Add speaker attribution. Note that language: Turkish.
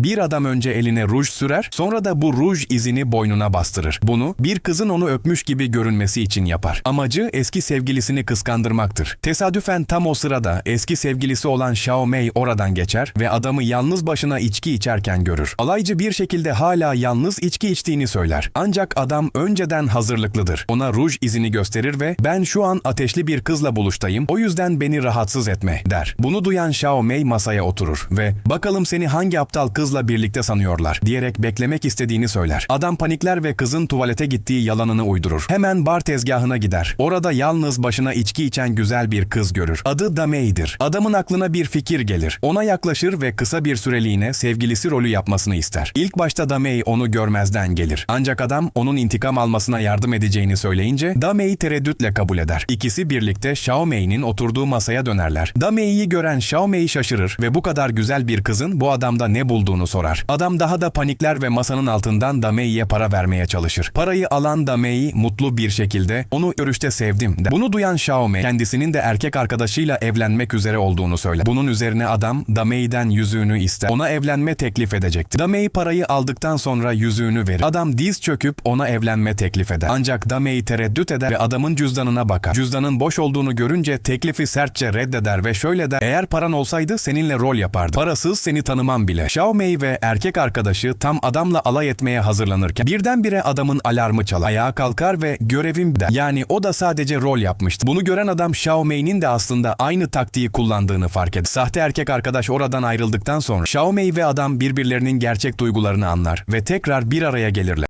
Speaker 1: Bir adam önce eline ruj sürer, sonra da bu ruj izini boynuna bastırır. Bunu bir kızın onu öpmüş gibi görünmesi için yapar. Amacı eski sevgilisini kıskandırmaktır. Tesadüfen tam o sırada eski sevgilisi olan Xiao Mei oradan geçer ve adamı yalnız başına içki içerken görür. Alaycı bir şekilde hala yalnız içki içtiğini söyler. Ancak adam önceden hazırlıklıdır. Ona ruj izini gösterir ve ben şu an ateşli bir kızla buluştayım o yüzden beni rahatsız etme der. Bunu duyan Xiao Mei masaya oturur ve bakalım seni hangi aptal kızla birlikte sanıyorlar diyerek beklemek istediğini söyler. Adam panikler ve kızın tuvalete gittiği yalanını uydurur. Hemen bar tezgahına gider. Orada yalnız başına içki içen güzel bir kız görür. Adı Damei'dir. Adamın aklına bir fikir gelir. Ona yaklaşır ve kısa bir süreliğine sevgilisi rolü yapmasını ister. İlk başta Damei onu görmezden gelir. Ancak adam onun intikam almasına yardım edeceğini söyleyince Damei tereddütle kabul eder. İkisi birlikte Xiao Mei'nin oturduğu masaya dönerler. Damei'yi gören Xiao Mei şaşırır ve bu kadar güzel bir kızın bu adamda ne bulduğunu sorar. Adam daha da panikler ve masanın altından Damei'ye para vermeye çalışır. Parayı alan Damei mutlu bir şekilde onu görüşte sevdim der. Bunu duyan Xiao Mei kendisinin de erkek arkadaşıyla evlenmek üzere olduğunu söyler. Bunun üzerine adam Damei'den yüzüğünü ister. Ona evlenme teklif edecekti. Damei parayı aldıktan sonra yüzüğünü verir. Adam diz çöküp ona evlenme teklif eder. Ancak Damei tereddüt eder ve adamın cüzdanına bakar. Cüzdanın boş olduğunu görünce teklifi sertçe reddeder ve şöyle der. Eğer paran olsaydı seninle rol yapardım. Parasız seni tanımam bile. Xiao Mei ve erkek arkadaşı tam adamla alay etmeye hazırlanırken birdenbire adamın alarmı çalar. Ayağa kalkar ve görevim der. Yani o da sadece rol yapmıştı. Bunu gören adam Xiao Mei'nin de aslında aynı taktiği kullandığını fark eder. Sahte erkek arkadaş oradan ayrıldıktan sonra Xiao Mei ve adam birbirlerinin gerçek duygularını anlar ve tekrar bir araya gelirler.